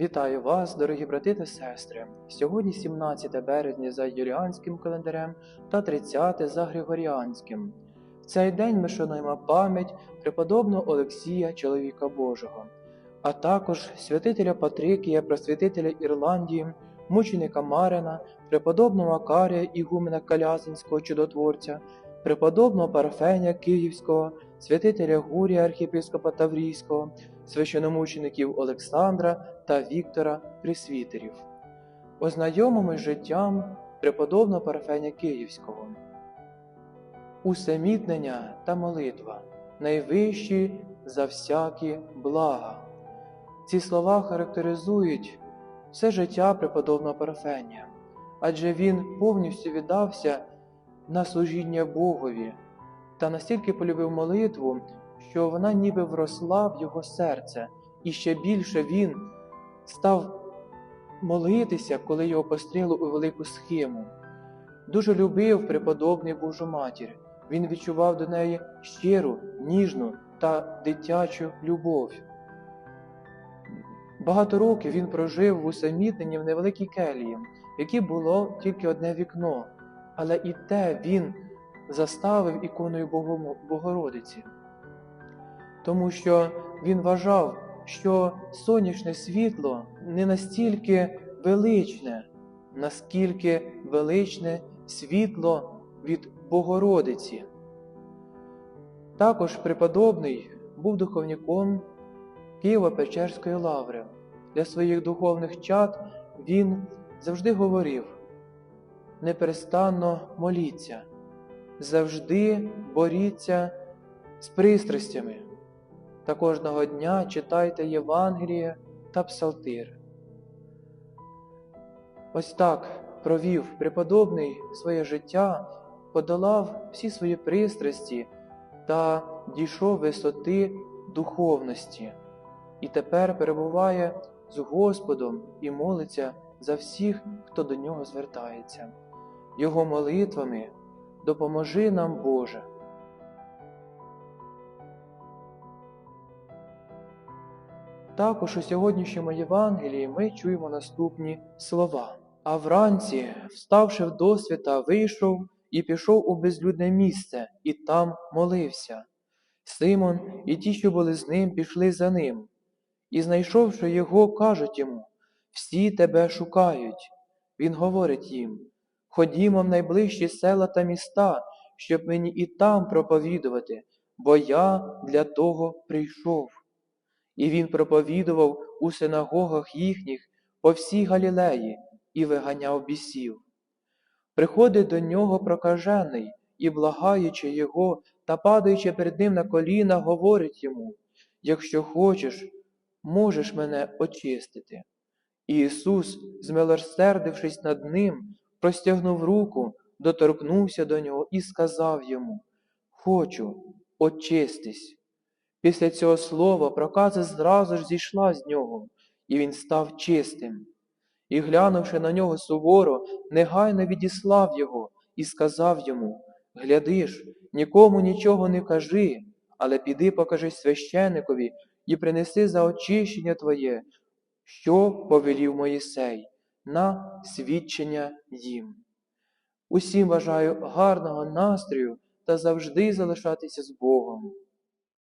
Вітаю вас, дорогі брати та сестри. Сьогодні 17 березня за юліанським календарем та 30 за григоріанським. В цей день ми шануємо пам'ять преподобного Олексія, чоловіка Божого, а також святителя Патрикія, просвятителя Ірландії, мученика Марина, преподобного Макарія, ігумена Калязинського чудотворця, преподобного Парфеня Київського, святителя Гурія, архієпископа Таврійського, священомучеників Олександра та Віктора Присвітерів. Ознайомимо з життям преподобного Парфеня Київського. Усемітнення та молитва найвищі за всякі блага. Ці слова характеризують все життя преподобного Парфенія, адже він повністю віддався на служіння Богові та настільки полюбив молитву, що вона ніби вросла в його серце, і ще більше він став молитися, коли його постріли у велику схему. Дуже любив преподобний Божу матір. Він відчував до неї щиру, ніжну та дитячу любов. Багато років він прожив в усамітненні в невеликій келії, в якій було тільки одне вікно, але і те він заставив іконою Богородиці, тому що він вважав, що сонячне світло не настільки величне, наскільки величне світло від Богородиці. Також преподобний був духовником Києво-Печерської лаври. Для своїх духовних чад він завжди говорив: неперестанно моліться, завжди боріться з пристрастями та кожного дня читайте Євангеліє та Псалтир. Ось так провів преподобний своє життя, подолав всі свої пристрасті та дійшов висоти духовності, і тепер перебуває з Господом і молиться за всіх, хто до нього звертається. Його молитвами допоможи нам, Боже. Також у сьогоднішньому Євангелії ми чуємо наступні слова. А вранці, вставши в досвіта, вийшов і пішов у безлюдне місце, і там молився. Симон і ті, що були з ним, пішли за ним. І, знайшовши його, кажуть йому Всі тебе шукають. Він говорить їм Ходімо в найближчі села та міста, щоб мені і там проповідувати, бо я для того прийшов. І він проповідував у синагогах їхніх по всій Галілеї і виганяв бісів. Приходить до нього прокажений і, благаючи його та падаючи перед ним на коліна, говорить йому Якщо хочеш, можеш мене очистити. І Ісус, змилосердившись над ним, простягнув руку, доторкнувся до нього і сказав йому Хочу, очистись. Після цього слова проказа зразу ж зійшла з нього, і він став чистим. І, глянувши на нього суворо, негайно відіслав його і сказав йому Гляди ж, нікому нічого не кажи, але піди покажи священикові і принеси за очищення твоє, що повелів Моїсей, на свідчення їм. Усім бажаю гарного настрою та завжди залишатися з Богом.